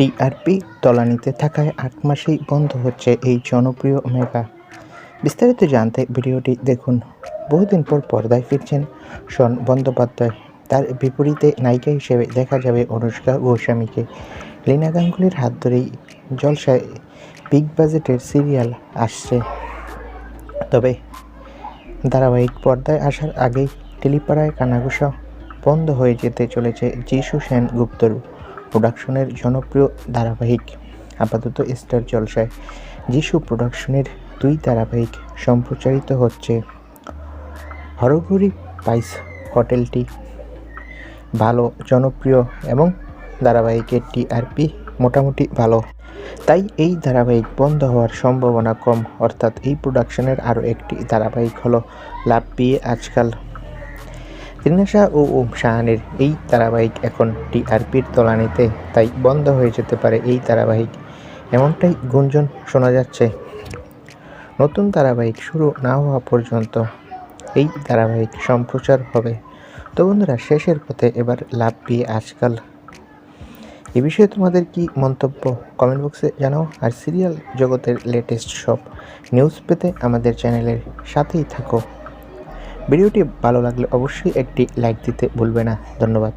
TRP তলানিতে থাকায় আট মাসেই বন্ধ হচ্ছে এই জনপ্রিয় মেগা। বিস্তারিত জানতে ভিডিওটি দেখুন। বহুদিন পর পর্দায় ফিরছেন শন বন্দ্যোপাধ্যায়। তার বিপরীতে নায়িকা হিসেবে দেখা যাবে অনুষ্কা গোস্বামীকে। লীনা গাঙ্গুলির হাত ধরেই জলসায় বিগ বাজেটের সিরিয়াল আসছে। তবে ধারাবাহিক পর্দায় আসার আগেই টেলিপাড়ায় কানাঘুষা বন্ধ হয়ে যেতে চলেছে যিশু সেন গুপ্তর প্রোডাকশনের জনপ্রিয় ধারাবাহিক আপাতত স্টার জলসায়। যিশু প্রোডাকশনের দুই ধারাবাহিক সম্প্রচারিত হচ্ছে হরঘুরি পাইস হোটেলটি। ভালো, জনপ্রিয় এবং ধারাবাহিকের টিআরপি মোটামুটি ভালো। তাই এই ধারাবাহিক বন্ধ হওয়ার সম্ভাবনা কম। অর্থাৎ এই প্রোডাকশনের আরও একটি ধারাবাহিক হলো লাভ বিয়ে আজকাল রিনাশা ও ওম শাহানের এই ধারাবাহিক এখন টিআরপির তলানিতে, তাই বন্ধ হয়ে যেতে পারে এই ধারাবাহিক। এমনটাই গুঞ্জন শোনা যাচ্ছে। নতুন ধারাবাহিক শুরু না হওয়া পর্যন্ত এই ধারাবাহিক সম্প্রচার হবে। তো বন্ধুরা, শেষের পথে এবার লাভ বিয়ে আজকাল। এ বিষয়ে তোমাদের কি মন্তব্য? কমেন্ট বক্সে জানাও। আর সিরিয়াল জগতের লেটেস্ট সব নিউজ পেতে আমাদের চ্যানেলের সাথেই থাকো। ভিডিওটি ভালো লাগলে অবশ্যই একটি লাইক দিতে ভুলবে না। ধন্যবাদ।